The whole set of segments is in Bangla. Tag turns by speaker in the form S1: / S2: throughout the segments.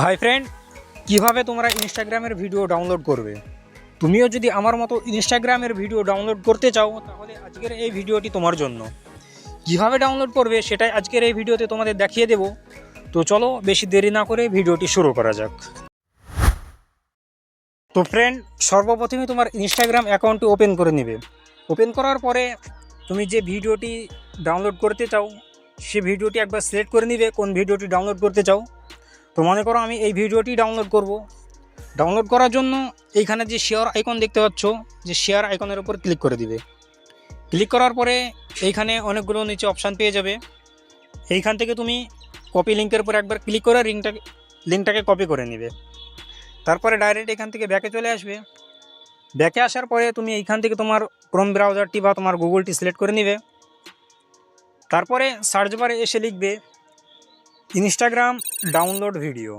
S1: হাই ফ্রেন্ড কীভাবে তোমরা ইনস্টাগ্রামের ভিডিও ডাউনলোড করবে? তুমিও যদি আমার মতো ইনস্টাগ্রামের ভিডিও ডাউনলোড করতে চাও, তাহলে আজকের এই ভিডিওটি তোমার জন্য। কীভাবে ডাউনলোড করবে সেটাই আজকের এই ভিডিওতে তোমাদের দেখিয়ে দেব। তো চলো, বেশি দেরি না করে ভিডিওটি শুরু করা যাক। তো ফ্রেন্ড সর্বপ্রথমে তোমার ইনস্টাগ্রাম অ্যাকাউন্টটি ওপেন করে নেবে। ওপেন করার পরে তুমি যে ভিডিওটি ডাউনলোড করতে চাও, সে ভিডিওটি একবার সিলেক্ট করে নিবে, কোন ভিডিওটি ডাউনলোড করতে চাও। তো মনে করো আমি এই ভিডিওটি ডাউনলোড করব। ডাউনলোড করার জন্য এইখানে যে শেয়ার আইকন দেখতে পাচ্ছ, যে শেয়ার আইকনের উপর ক্লিক করে দিবে। ক্লিক করার পরে এইখানে অনেকগুলো নিচে অপশান পেয়ে যাবে। এইখান থেকে তুমি কপি লিঙ্কের উপর একবার ক্লিক করে লিঙ্কটাকে লিঙ্কটাকে কপি করে নেবে। তারপরে ডাইরেক্ট এখান থেকে ব্যাকে চলে আসবে। ব্যাকে আসার পরে তুমি এইখান থেকে তোমার ক্রোম ব্রাউজারটি বা তোমার গুগলটি সিলেক্ট করে নেবে। তারপরে সার্চ বারে এসে লিখবে ইনস্টাগ্রাম ডাউনলোড ভিডিও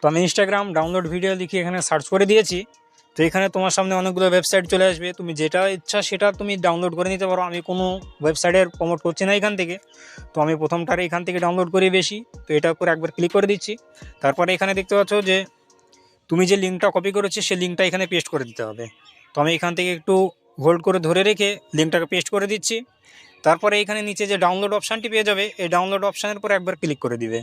S1: তো আমি ইনস্টাগ্রাম ডাউনলোড ভিডিও লিখে এখানে সার্চ করে দিয়েছি। তো এখানে তোমার সামনে অনেকগুলো ওয়েবসাইট চলে আসবে। তুমি যেটা ইচ্ছা সেটা তুমি ডাউনলোড করে নিতে পারো। আমি কোনো ওয়েবসাইটের প্রমোট করছি না এখান থেকে। তো আমি প্রথমটার এখান থেকে ডাউনলোড করি বেশি। তো এটার উপর একবার ক্লিক করে দিচ্ছি। তারপরে এখানে দেখতে পাচ্ছ যে, তুমি যে লিঙ্কটা কপি করেছ সেই লিঙ্কটা এখানে পেস্ট করে দিতে হবে। তো আমি এখান থেকে একটু হোল্ড করে ধরে রেখে লিঙ্কটাকে পেস্ট করে দিচ্ছি। তারপরে এখানে নিচে যে ডাউনলোড অপশানটি পেয়ে যাবে, এই ডাউনলোড অপশানের উপর একবার ক্লিক করে দিবে।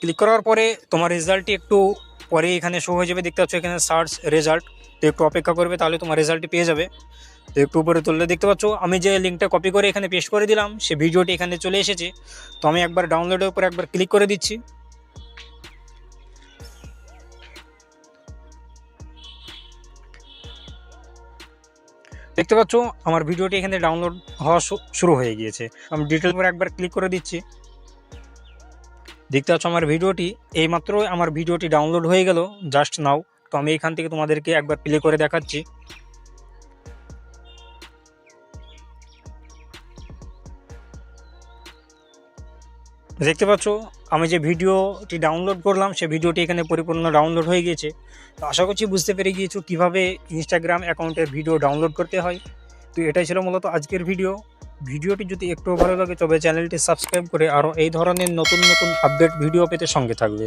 S1: ক্লিক করার পরে তোমার রেজাল্টটি একটু পরে এখানে শো হয়ে যাবে, দেখতে পাচ্ছ এখানে সার্চ রেজাল্ট তো একটু অপেক্ষা করবে, তাহলে তোমার রেজাল্টটি পেয়ে যাবে। তো একটু উপরে তুললে দেখতে পাচ্ছ, আমি যে লিঙ্কটা কপি করে এখানে পেস্ট করে দিলাম, সে ভিডিওটি এখানে চলে এসেছে। তো আমি একবার ডাউনলোডের উপর একবার ক্লিক করে দিচ্ছি। দেখতে পাচ্ছ, আমার ভিডিওটি এখানে ডাউনলোড হওয়া শুরু হয়ে গিয়েছে। আমি ডিটেল করে একবার ক্লিক করে দিচ্ছি। দেখতে পাচ্ছ, আমার ভিডিওটি এইমাত্র আমার ভিডিওটি ডাউনলোড হয়ে গেল জাস্ট নাও তো আমি এখান থেকে তোমাদেরকে একবার প্লে করে দেখাচ্ছি। দেখতে পাচ্ছ আমি যে ভিডিওটি ডাউনলোড করলাম, সে ভিডিওটি এখানে পরিপূর্ণ ডাউনলোড হয়ে গিয়েছে। তো আশা করছি বুঝতে পেরে গিয়েছো কীভাবে ইনস্টাগ্রাম অ্যাকাউন্টের ভিডিও ডাউনলোড করতে হয়। তো এটাই ছিল মূলত আজকের ভিডিও ভিডিওটি যদি একটু ভালো লাগে, তবে চ্যানেলটি সাবস্ক্রাইব করে আরও এই ধরনের নতুন নতুন আপডেট ভিডিও পেতে সঙ্গে থাকবে।